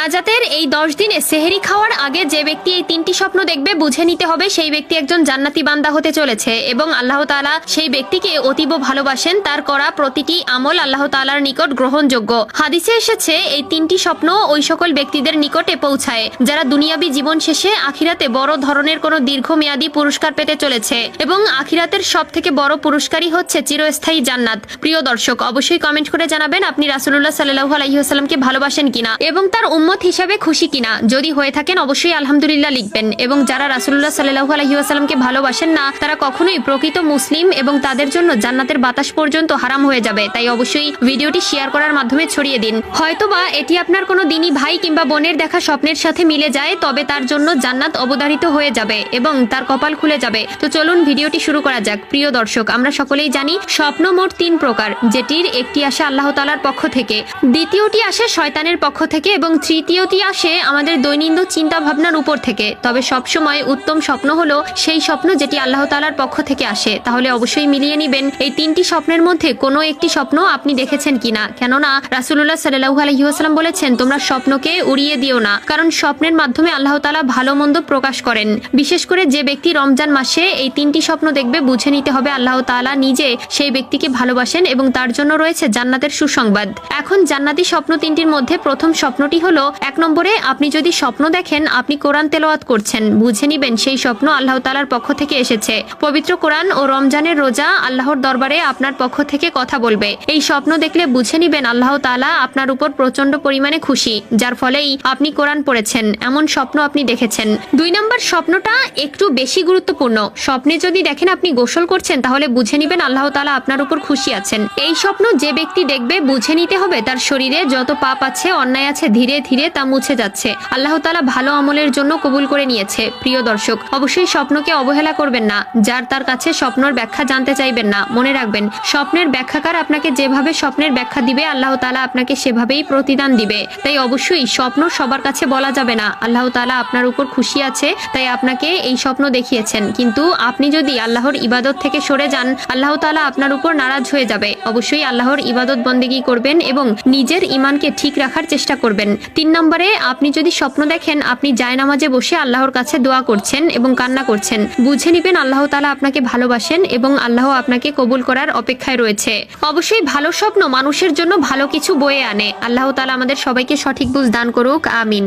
নাজাতের এই দশ দিনে সেহেরি খাওয়ার আগে যে ব্যক্তি এই তিনটি স্বপ্ন দেখবে, বুঝে নিতে হবে সেই ব্যক্তি একজন জান্নাতি বান্দা হতে চলেছে এবং আল্লাহ তাআলা সেই ব্যক্তিকে অতীব ভালোবাসেন। তার করা প্রতিটি আমল আল্লাহ তালার নিকট গ্রহণযোগ্য। হাদিসে এসেছে, এই তিনটি স্বপ্ন ওই সকল ব্যক্তিদের নিকটে পৌঁছায়, যারা দুনিয়াবী জীবন শেষে আখিরাতে বড় ধরনের কোনো দীর্ঘমেয়াদী পুরস্কার পেতে চলেছে এবং আখিরাতের সব থেকে বড় পুরস্কারই হচ্ছে চিরস্থায়ী জান্নাত। প্রিয় দর্শক, অবশ্যই কমেন্ট করে জানাবেন আপনি রাসুল্লাহ সাল্লাহ আলহিহাস্লামকে ভালোবাসেন কিনা এবং তার উম্মত হিসাবে খুশি কিনা? যদি হয়ে থাকেন, অবশ্যই আলহামদুলিল্লাহ লিখবেন। এবং যারা রাসুল্লাহ সাল্লাহ আলহিহাস্লামকে ভালোবাসেন না, তারা কখনোই প্রকৃত মুসলিম এবং তাদের জন্য জান্নাতের বাতাস পর্যন্ত হারাম হয়ে যাবে। তাই অবশ্যই ভিডিওটি শেয়ার করার মাধ্যমে ছড়িয়ে দিন। হয়তোবা এটি আপনার কোনো দিনই ভাই কিংবা বোনের দেখা স্বপ্নের সাথে মিলে যায়, তবে তার জন্য জান্নাত অবধারিত হয়ে যাবে এবং তার কপাল খুলে যাবে। তো চলুন ভিডিওটি শুরু করা যাক। প্রিয় দর্শক, আমরা সকলেই জানি, স্বপ্ন মোট তিন প্রকার, যেটির একটি আসে আল্লাহ তালার পক্ষ থেকে, দ্বিতীয়টি আসে শয়তানের পক্ষ থেকে এবং তৃতীয়টি আসে আমাদের দৈনন্দিন চিন্তা ভাবনার উপর থেকে। তবে সবসময় উত্তম স্বপ্ন হলো সেই স্বপ্ন যেটি আল্লাহ তালার পক্ষ থেকে আসে। তাহলে অবশ্যই মিলিয়ে নিবেন এই তিনটি স্বপ্নের মধ্যে কোনো একটি স্বপ্ন আপনি দেখেছেন কিনা? কেননা রাসুল্লাহ সাল্লাহু আলহিহাস্লাম বলেছেন, তোমরা স্বপ্নকে উড়িয়ে দিও না। কারণ স্বপ্নের মাধ্যমে আল্লাহ তালা ভালো মন্দ প্রকাশ করেন। বিশেষ করে যে ব্যক্তি রমজান মাসে এই তিনটি স্বপ্ন দেখবে, বুঝে নিতে হবে আল্লাহ তালা নিজে সেই ব্যক্তিকে ভালোবাসেন এবং তার জন্য রয়েছে জান্নাতের সুসংবাদ। এখন জান্নাতি স্বপ্ন তিনটির মধ্যে প্রথম স্বপ্নটি হলো এক নম্বরে, আপনি যদি স্বপ্ন দেখেন, আপনি কোরআন তেলাওয়াত করছেন। বুঝে নিবেন, সেই স্বপ্ন আল্লাহ তালার পক্ষ থেকে এসেছে। পবিত্র কোরআন ও রমজানের রোজা আল্লাহর দরবারে আপনার পক্ষ থেকে কথা বলবে। এই স্বপ্ন দেখলে বুঝে নিবেন, আল্লাহ তালা আপনার উপর প্রচণ্ড পরিমাণে খুশি, যার ফলেই আপনি কোরআন পড়েছেন। এমন স্বপ্ন আপনি দেখেছেন। দুই নম্বর, স্বপ্নটা একটু বেশি গুরুত্বপূর্ণ। স্বপ্নে যদি দেখেন আপনি গোসল করছেন, তাহলে বুঝে নিবেন, আল্লাহ তালা আপনার উপর খুশি আছেন। এই স্বপ্ন যে ব্যক্তি দেখবে, বুঝে নিতে হবে, তার শরীরে যত পাপ আছে, অন্যায় আছে, ধীরে ধীরে তা মুছে যাচ্ছে। আল্লাহ তালা ভালো আমলের জন্য কবুল করে নিয়েছে। প্রিয় দর্শক, অবশ্যই স্বপ্নকে অবহেলা করবেন না। যার তার কাছে স্বপ্নর ব্যাখ্যা জানতে চাইবেন না, মনে রাখবেন, স্বপ্নের ব্যাখ্যাকার আপনাকে যেভাবে স্বপ্নের ব্যাখ্যা দিবে, আল্লাহ তালা আপনাকে সেভাবেই প্রতিদান দিবে। তাই অবশ্যই স্বপ্ন সবার কাছে বলা যাবে না। আল্লাহ তালা আপনার উপর খুশি আছে, তাই আপনাকে এই স্বপ্ন দেখিয়েছেন। কিন্তু আপনি যদি আল্লাহর ইবাদত থেকে সরে যান, আল্লাহ তালা আপনার উপর নারাজ হয়ে যাবে। অবশ্যই আল্লাহর ইবাদত বন্দেগি করবেন এবং নিজের ইমানকে ঠিক রাখার চেষ্টা করবেন। তিন নম্বরে আপনি যদি স্বপ্ন দেখেন, আপনি জায়নামাজে বসে আল্লাহর কাছে দোয়া করছেন এবং কান্না করছেন। বুঝে নিবেন আল্লাহ তালা আপনাকে ভালোবাসেন এবং আল্লাহ আপনাকে কবুল করার অপেক্ষায় রয়েছে। অবশ্যই ভালো স্বপ্ন মানুষের জন্য ভালো কিছু বয়ে আনে। আল্লাহ তালা আমাদের সবাইকে সঠিক বুঝ দান করুক। আমিন।